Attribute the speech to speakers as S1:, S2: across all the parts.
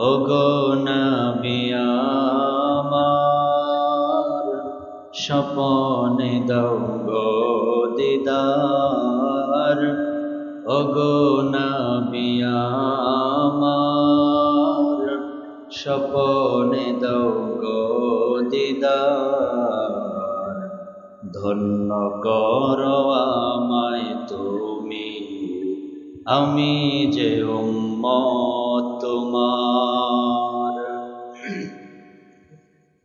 S1: ওগো আমার, স্বপনে দাও গো দিদার। ওগো আমার, স্বপনে দাও গো দিদার। ধন্য কর আমায় তুমি, আমি যে উম্মত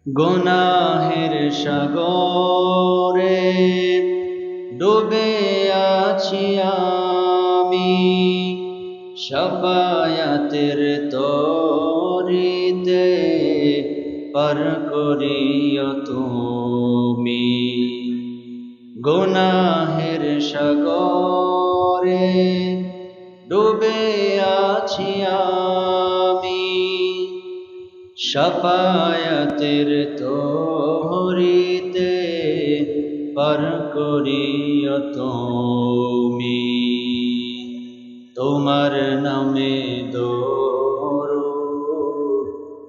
S1: গুনাহের সাগরে ডুবে আছি আমি সফায়াতের তরিতে পার করিও তুমি। গুনাহের সাগরে ডুবে আছি আমি সাফায়াতের তোহরিতে পার করিও তুমি। তোমার নামে দোরো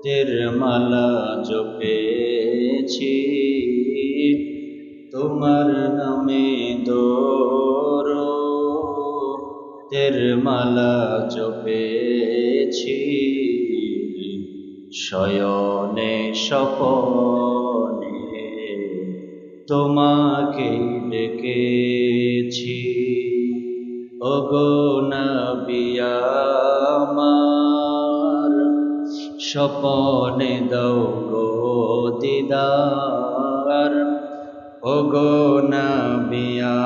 S1: তের মালা জপেছি। তোমার নামে দোরো তের মালা জপেছি। শয়নে স্বপনে তোমাকে ডেকেছি। ওগো নবিয়া আমার, স্বপনে দৌ গো দিদার। ওগো নবিয়া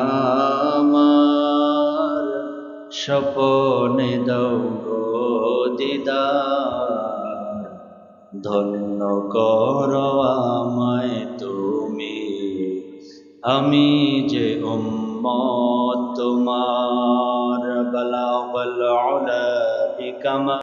S1: আমার, স্বপনে দৌ গো দিদার। ধন্য কর আমায় তুমি। আমি যে উম্মত তোমার বলা বলা